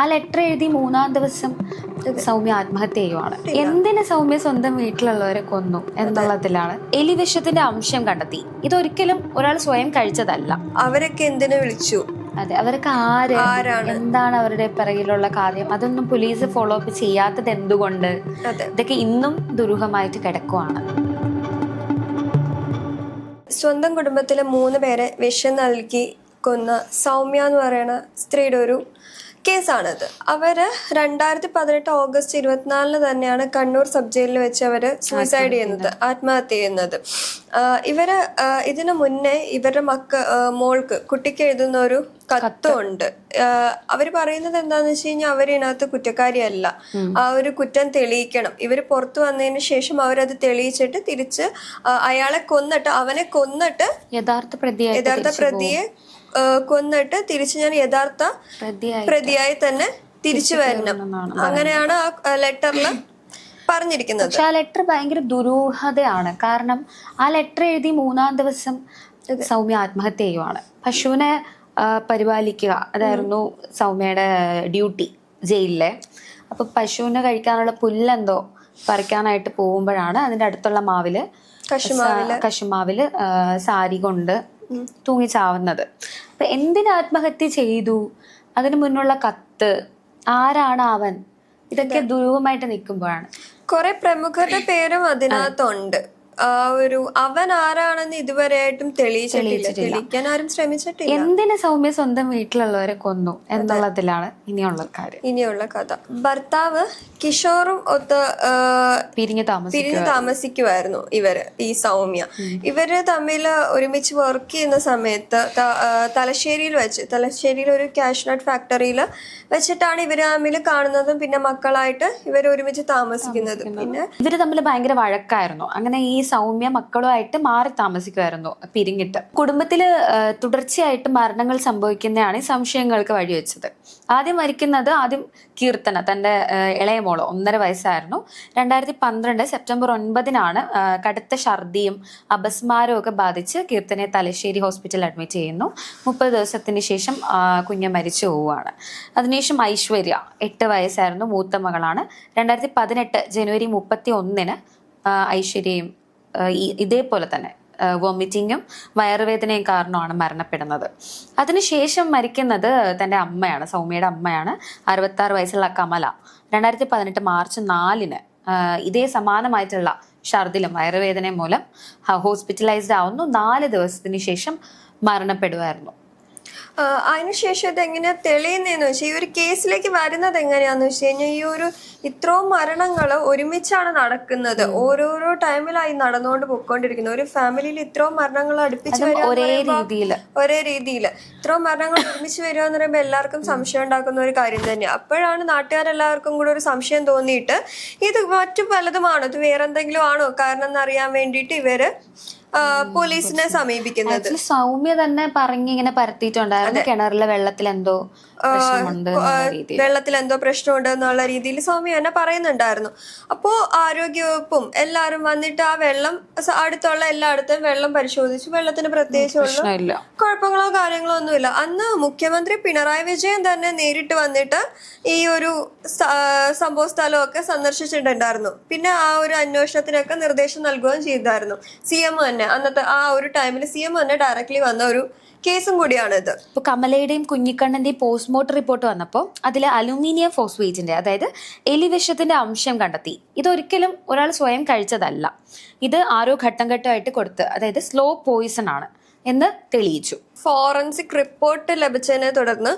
ആ ലെറ്റർ എഴുതി മൂന്നാം ദിവസം സൗമ്യ ആത്മഹത്യ ചെയ്യുവാണ്. എന്തിന് സൗമ്യ സ്വന്തം വീട്ടിലുള്ളവരെ കൊന്നു എന്നുള്ളതിലാണ് എലിവിഷത്തിന്റെ അംശം കണ്ടെത്തി. ഇതൊരിക്കലും ഒരാൾ സ്വയം കഴിച്ചതല്ല. അവരൊക്കെ എന്തിനു വിളിച്ചു? അതെ അവർക്ക് ആര്? എന്താണ് അവരുടെ പിറകിലുള്ള കാര്യം? അതൊന്നും പോലീസ് ഫോളോ അപ്പ് ചെയ്യാത്തത് എന്തുകൊണ്ട്? ഇതൊക്കെ ഇന്നും ദുരൂഹമായിട്ട് കിടക്കുവാണ്. സ്വന്തം കുടുംബത്തിലെ മൂന്ന് പേരെ വിഷം നൽകി കൊന്ന സൗമ്യ എന്ന് പറയുന്ന സ്ത്രീയുടെ ഒരു കേസാണിത് അവർ രണ്ടായിരത്തി പതിനെട്ട് ഓഗസ്റ്റ് ഇരുപത്തിനാലിന് തന്നെയാണ് കണ്ണൂർ സബ് ജയിലിൽ വെച്ച് അവർ സൂയിസൈഡ് ചെയ്യുന്നത് ആത്മഹത്യ ചെയ്യുന്നത്. ഇവർ ഇതിനു മുന്നേ ഇവരുടെ മക്ക മോൾക്ക് കുട്ടിക്ക് എഴുതുന്ന ഒരു കത്തുണ്ട് അവർ അവർ പറയുന്നത് എന്താന്ന് വെച്ച് കഴിഞ്ഞാൽ അവരിനകത്ത് കുറ്റക്കാരിയല്ല. ആ ഒരു കുറ്റം തെളിയിക്കണം. ഇവർ പുറത്തു വന്നതിന് ശേഷം അവരത് തെളിയിച്ചിട്ട് തിരിച്ച് അയാളെ കൊന്നിട്ട് അവനെ കൊന്നിട്ട് യഥാർത്ഥ പ്രതിയെ യഥാർത്ഥ പ്രതിയെ കൊന്നിട്ട് തിരിച്ച് ഞാൻ യഥാർത്ഥ പ്രതിയായി തന്നെ തിരിച്ചു വരണം. അങ്ങനെയാണ് ആ ലെറ്ററിൽ പറഞ്ഞിരിക്കുന്നത്. പക്ഷെ ആ ലെറ്റർ ഭയങ്കര ദുരൂഹതയാണ്. കാരണം ആ ലെറ്റർ എഴുതി മൂന്നാം ദിവസം സൗമ്യ ആത്മഹത്യ ചെയ്യുവാണ്. പശുവിനെ പരിപാലിക്കുക. അതായിരുന്നു സൗമ്യയുടെ ഡ്യൂട്ടി ജയിലിലെ. അപ്പൊ പശുവിന് കഴിക്കാനുള്ള പുല്ലെന്തോ പറിക്കാനായിട്ട് പോകുമ്പോഴാണ് അതിന്റെ അടുത്തുള്ള മാവിൽ കശുമാവിൽ. സാരി കൊണ്ട് തൂങ്ങി ചാവുന്നത് അപ്പൊ എന്തിന് ആത്മഹത്യ ചെയ്തു? അതിനു മുന്നുള്ള കത്ത് ആരാണ് അവൻ? ഇതൊക്കെ ദുരൂഹമായിട്ട് നിൽക്കുമ്പോഴാണ്. കുറെ പ്രമുഖരുടെ പേരും അതിനകത്തുണ്ട്. ആ ഒരു അവൻ ആരാണെന്ന് ഇതുവരെയായിട്ടും തെളിയിച്ചിട്ടില്ല. തെളിയിക്കാൻ ആരും ശ്രമിച്ചിട്ടില്ല. എന്തിന് സൗമ്യ സ്വന്തം വീട്ടിലുള്ളവരെ കൊന്നു എന്നുള്ളതിലാണ് ഇനിയുള്ള കാര്യം. ഇനിയുള്ള കഥ. ഭർത്താവ് കിഷോറും ഒത്ത് പിരിഞ്ഞു പിരിഞ്ഞു താമസിക്കുമായിരുന്നു ഇവർ ഈ സൗമ്യ. ഇവർ തമ്മിൽ ഒരുമിച്ച് വർക്ക് ചെയ്യുന്ന സമയത്ത് തലശ്ശേരിയിൽ വെച്ച് തലശ്ശേരിയിൽ ഒരു കാഷ്നട്ട് ഫാക്ടറിയിൽ വെച്ചിട്ടാണ് ഇവർ തമ്മിൽ കാണുന്നതും പിന്നെ മക്കളായിട്ട് ഇവർ ഒരുമിച്ച് താമസിക്കുന്നതും. പിന്നെ ഇവർ തമ്മിൽ ഭയങ്കര വഴക്കായിരുന്നു. അങ്ങനെ ഈ സൗമ്യ മക്കളുമായിട്ട് മാറി താമസിക്കുമായിരുന്നു പിരിഞ്ഞിട്ട്. കുടുംബത്തിൽ തുടർച്ചയായിട്ട് മരണങ്ങൾ സംഭവിക്കുന്നതാണ് സംശയങ്ങൾക്ക് വഴിവെച്ചത്. ആദ്യം മരിക്കുന്നത് ആദ്യം കീർത്തന തന്റെ ഇളയമോൾ ഇളയ മോൾ ഒന്നര വയസ്സായിരുന്നു. രണ്ടായിരത്തി പന്ത്രണ്ട് സെപ്റ്റംബർ ഒൻപതിനാണ് കടുത്ത ഛർദിയും അപസ്മാരവും ഒക്കെ ബാധിച്ച് കീർത്തനെ തലശ്ശേരി ഹോസ്പിറ്റലിൽ അഡ്മിറ്റ് ചെയ്യുന്നു. മുപ്പത് ദിവസത്തിന് ശേഷം കുഞ്ഞ് മരിച്ചു പോവുകയാണ്. അതിനുശേഷം ഐശ്വര്യ എട്ട് വയസ്സായിരുന്നു മൂത്ത മകളാണ്. രണ്ടായിരത്തി പതിനെട്ട് ജനുവരി മുപ്പത്തി ഒന്നിന് ഐശ്വര്യയും ഇതേപോലെ തന്നെ വോമിറ്റിങ്ങും വയറുവേദനയും കാരണമാണ് മരണപ്പെടുന്നത്. അതിനുശേഷം മരിക്കുന്നത് തന്റെ അമ്മയാണ് സൗമ്യയുടെ അമ്മയാണ് അറുപത്താറ് വയസ്സുള്ള കമല. രണ്ടായിരത്തി പതിനെട്ട് മാർച്ച് നാലിന് ഇതേ സമാനമായിട്ടുള്ള ഛർദിലും വയറുവേദനയും മൂലം ഹോസ്പിറ്റലൈസ്ഡ് ആവുന്നു. നാല് ദിവസത്തിന് ശേഷം മരണപ്പെടുമായിരുന്നു അതിനുശേഷം ഇത് എങ്ങനെയാ തെളിയുന്നതെന്ന് വെച്ചാൽ ഈ ഒരു കേസിലേക്ക് വരുന്നത് എങ്ങനെയാന്ന് വെച്ച് കഴിഞ്ഞാൽ ഈ ഒരു ഇത്രയും മരണങ്ങൾ ഒരുമിച്ചാണ് നടക്കുന്നത്. ഓരോരോ ടൈമിലായി നടന്നുകൊണ്ട് പൊക്കോണ്ടിരിക്കുന്നത്. ഒരു ഫാമിലിയിൽ ഇത്രയും മരണങ്ങൾ അടുപ്പിച്ച് വരിക ഒരേ രീതിയിൽ ഒരേ രീതിയിൽ ഇത്രയും മരണങ്ങൾ ഒരുമിച്ച് വരിക എന്ന് പറയുമ്പോൾ എല്ലാവർക്കും സംശയം ഉണ്ടാക്കുന്ന ഒരു കാര്യം തന്നെയാണ് അപ്പോഴാണ് നാട്ടുകാരെല്ലാവർക്കും കൂടെ ഒരു സംശയം തോന്നിയിട്ട് ഇത് മറ്റു പലതുമാണോ ഇത് വേറെന്തെങ്കിലും ആണോ? കാരണം എന്നറിയാൻ വേണ്ടിയിട്ട് ഇവർ പോലീസിനെ സമീപിക്കുന്നത്. സൗമ്യ തന്നെ പറഞ്ഞിങ്ങനെ പരത്തിയിട്ടുണ്ടായിരുന്നു കിണറിലെ വെള്ളത്തിൽ എന്തോ വെള്ളത്തിൽ എന്തോ പ്രശ്നമുണ്ട് എന്നുള്ള രീതിയിൽ സ്വാമി തന്നെ പറയുന്നുണ്ടായിരുന്നു. അപ്പോൾ ആരോഗ്യവകുപ്പും എല്ലാരും വന്നിട്ട് ആ വെള്ളം അടുത്തുള്ള എല്ലായിടത്തും വെള്ളം പരിശോധിച്ചു. വെള്ളത്തിന് പ്രത്യേകിച്ചുള്ള കുഴപ്പങ്ങളോ കാര്യങ്ങളോ ഒന്നുമില്ല. അന്ന് മുഖ്യമന്ത്രി പിണറായി വിജയൻ തന്നെ നേരിട്ട് വന്നിട്ട് ഈ ഒരു സംഭവ സ്ഥലമൊക്കെ സന്ദർശിച്ചിട്ടുണ്ടായിരുന്നു. പിന്നെ ആ ഒരു അന്വേഷണത്തിനൊക്കെ നിർദ്ദേശം നൽകുകയും ചെയ്തായിരുന്നു. സി എം തന്നെ. അന്നത്തെ ആ ഒരു ടൈമിൽ സി എം തന്നെ ഡയറക്ട്ലി വന്ന ഒരു കേസും കൂടിയാണിത്. ഇപ്പൊ കമലയുടെയും കുഞ്ഞിക്കണ്ണന്റെയും പോസ്റ്റ്മോർട്ടം റിപ്പോർട്ട് വന്നപ്പോൾ അതിൽ അലുമിനിയം ഫോസ്ഫേറ്റിന്റെ അതായത് എലിവിഷത്തിന്റെ അംശം കണ്ടെത്തി. ഇതൊരിക്കലും ഒരാൾ സ്വയം കഴിച്ചതല്ല. ഇത് ആരോ ഘട്ടം ഘട്ടമായിട്ട് കൊടുത്ത് അതായത് സ്ലോ പോയിസൺ ആണ് എന്ന് തെളിയിച്ചു. ഫോറൻസിക് റിപ്പോർട്ട് ലഭിച്ചതിനെ തുടർന്ന്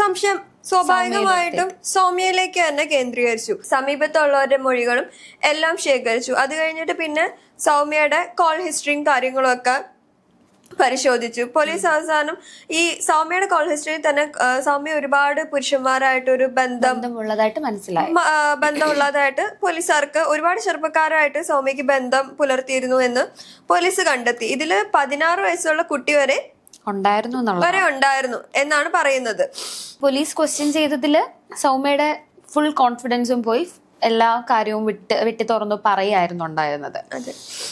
സംശയം സ്വാഭാവികമായിട്ടും സൗമ്യയിലേക്ക് തന്നെ കേന്ദ്രീകരിച്ചു. സമീപത്തുള്ളവരുടെ മൊഴികളും എല്ലാം ശേഖരിച്ചു. അത് കഴിഞ്ഞിട്ട് പിന്നെ സൗമ്യയുടെ കോൾ ഹിസ്റ്ററിയും കാര്യങ്ങളും ഒക്കെ പരിശോധിച്ചു. പോലീസ് അവസാനം ഈ സൗമ്യയുടെ കോൾ ഹിസ്റ്ററിയിൽ തന്നെ സൗമ്യ ഒരുപാട് പുരുഷന്മാരായിട്ടൊരു ബന്ധം ബന്ധമുള്ളതായിട്ട് മനസ്സിലായി. ബന്ധമുള്ളതായിട്ട് പോലീസുകാർക്ക് ഒരുപാട് ചെറുപ്പക്കാരായിട്ട് സൗമ്യക്ക് ബന്ധം പുലർത്തിയിരുന്നു എന്ന് പോലീസ് കണ്ടെത്തി. ഇതിൽ പതിനാറ് വയസ്സുള്ള കുട്ടി വരെ ഉണ്ടായിരുന്നു വരെ ഉണ്ടായിരുന്നു എന്നാണ് പറയുന്നത്. പോലീസ് ക്വസ്റ്റ്യൻ ചെയ്തതിൽ സൗമ്യയുടെ ഫുൾ കോൺഫിഡൻസും പോയി എല്ലാ കാര്യവും വിട്ട് വെട്ടി തുറന്നു പറയായിരുന്നു ഉണ്ടായിരുന്നത്.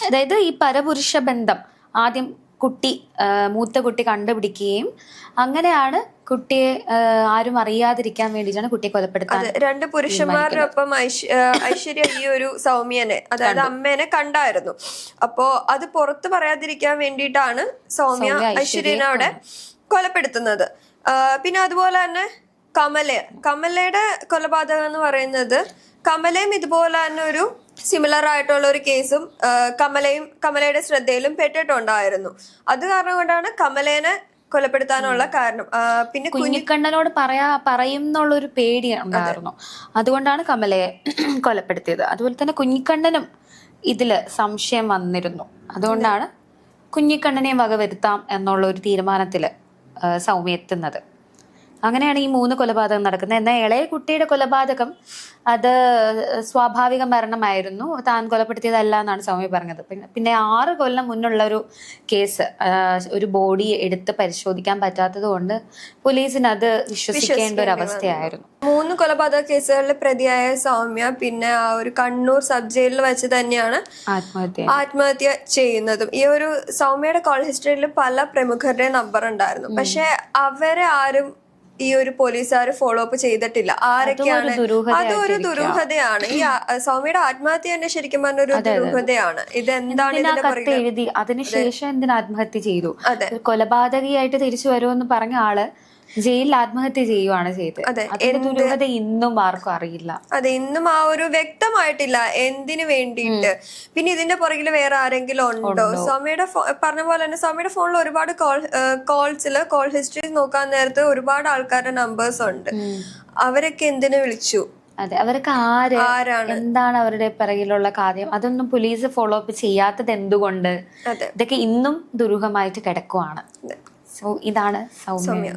അതായത് ഈ പരപുരുഷ ബന്ധം ആദ്യം കുട്ടി മൂത്ത കുട്ടി കണ്ടുപിടിക്കുകയും അങ്ങനെയാണ് കുട്ടിയെ ആരും അറിയാതിരിക്കാൻ വേണ്ടിട്ടാണ് കുട്ടിയെ കൊലപ്പെടുത്താൻ അതെ രണ്ട് പുരുഷന്മാരുടെ ഒപ്പം ഐശ്വര്യ ഈ ഒരു സൗമ്യനെ അതായത് അമ്മേനെ കണ്ടായിരുന്നു. അപ്പോ അത് പുറത്തു പറയാതിരിക്കാൻ വേണ്ടിയിട്ടാണ് സൗമ്യ സൗമ്യ ഐശ്വര്യനെ അവിടെ കൊലപ്പെടുത്തുന്നത്. പിന്നെ അതുപോലെ തന്നെ കമല. കമലയുടെ കൊലപാതകം എന്ന് പറയുന്നത് കമലയും ഇതുപോലെ തന്നെ ഒരു സിമിലർ ആയിട്ടുള്ള ഒരു കേസും കമലയും കമലയുടെ ശ്രദ്ധയിലും പെട്ടിട്ടുണ്ടായിരുന്നു. അത് കാരണം കൊണ്ടാണ് കമലേനെ കൊലപ്പെടുത്താനുള്ള കാരണം. പിന്നെ കുഞ്ഞിക്കണ്ണനോട് പറയാ പറയും എന്നുള്ളൊരു പേടി ഉണ്ടായിരുന്നു. അതുകൊണ്ടാണ് കമലയെ കൊലപ്പെടുത്തിയത്. അതുപോലെ തന്നെ കുഞ്ഞിക്കണ്ണനും ഇതിൽ സംശയം വന്നിരുന്നു. അതുകൊണ്ടാണ് കുഞ്ഞിക്കണ്ണനെ വകവരുത്താം എന്നുള്ള ഒരു തീരുമാനത്തിൽ സൗമ്യ എത്തുന്നത് അങ്ങനെയാണ് ഈ മൂന്ന് കൊലപാതകം നടക്കുന്നത്. എന്നാൽ ഇളയ കുട്ടിയുടെ കൊലപാതകം അത് സ്വാഭാവിക മരണമായിരുന്നു. താൻ കൊലപ്പെടുത്തിയതല്ല എന്നാണ് സൗമ്യ പറഞ്ഞത്. പിന്നെ പിന്നെ ആറ് കൊല്ലം മുന്നുള്ള ഒരു കേസ് ഒരു ബോഡി എടുത്ത് പരിശോധിക്കാൻ പറ്റാത്തത് കൊണ്ട് പോലീസിന് അത് വിശ്വസിക്കേണ്ട ഒരു അവസ്ഥയായിരുന്നു. മൂന്ന് കൊലപാതക കേസുകളിലെ പ്രതിയായ സൗമ്യ പിന്നെ ആ ഒരു കണ്ണൂർ സബ് ജയിലിൽ വെച്ച് തന്നെയാണ് ആത്മഹത്യ. ആത്മഹത്യ ചെയ്യുന്നതും. ഈ ഒരു സൗമ്യയുടെ കോൾ ഹിസ്റ്ററിയിൽ പല പ്രമുഖരുടെ നമ്പർ ഉണ്ടായിരുന്നു. പക്ഷെ അവരെ ആരും ഈ ഒരു പോലീസുകാർ ഫോളോ അപ്പ് ചെയ്തിട്ടില്ല. ആരൊക്കെയാണ്? അതൊരു ദുരൂഹതയാണ്. ഈ സ്വാമിയുടെ ആത്മഹത്യ തന്നെ ശരിക്കും പറഞ്ഞ ഒരു ദുരൂഹതയാണ്. ഇത് എന്താണ് എഴുതി? അതിനുശേഷം എന്തിനാ ആത്മഹത്യ ചെയ്തു? കൊലപാതകയായിട്ട് തിരിച്ചു വരുമെന്ന് പറഞ്ഞ ആൾ ജയിലിൽ ആത്മഹത്യ ചെയ്യുവാണ് ചെയ്തത് അതെ, ദുരൂഹത ഇന്നും ആർക്കും അറിയില്ല. അതെ ഇന്നും ആ ഒരു വ്യക്തമായിട്ടില്ല എന്തിനു വേണ്ടിയിട്ട്. പിന്നെ ഇതിന്റെ പുറകിൽ വേറെ ആരെങ്കിലും ഉണ്ടോ? സ്വാമിയുടെ പറഞ്ഞ പോലെ തന്നെ സ്വാമിയുടെ ഫോണിൽ ഒരുപാട് കോൾ കോൾസിൽ കോൾ ഹിസ്റ്ററി നോക്കാൻ നേരത്ത് ഒരുപാട് ആൾക്കാരുടെ നമ്പേഴ്സ് ഉണ്ട്. അവരൊക്കെ എന്തിനു വിളിച്ചു? അതെ അവർക്ക് ആര്? എന്താണ് അവരുടെ പിറകിലുള്ള കാര്യം? അതൊന്നും പോലീസ് ഫോളോ അപ്പ് ചെയ്യാത്തത് എന്തുകൊണ്ട്? ഇതൊക്കെ ഇന്നും ദുരൂഹമായിട്ട് കിടക്കുവാണ്. സോ ഇതാണ് സൗമ്യ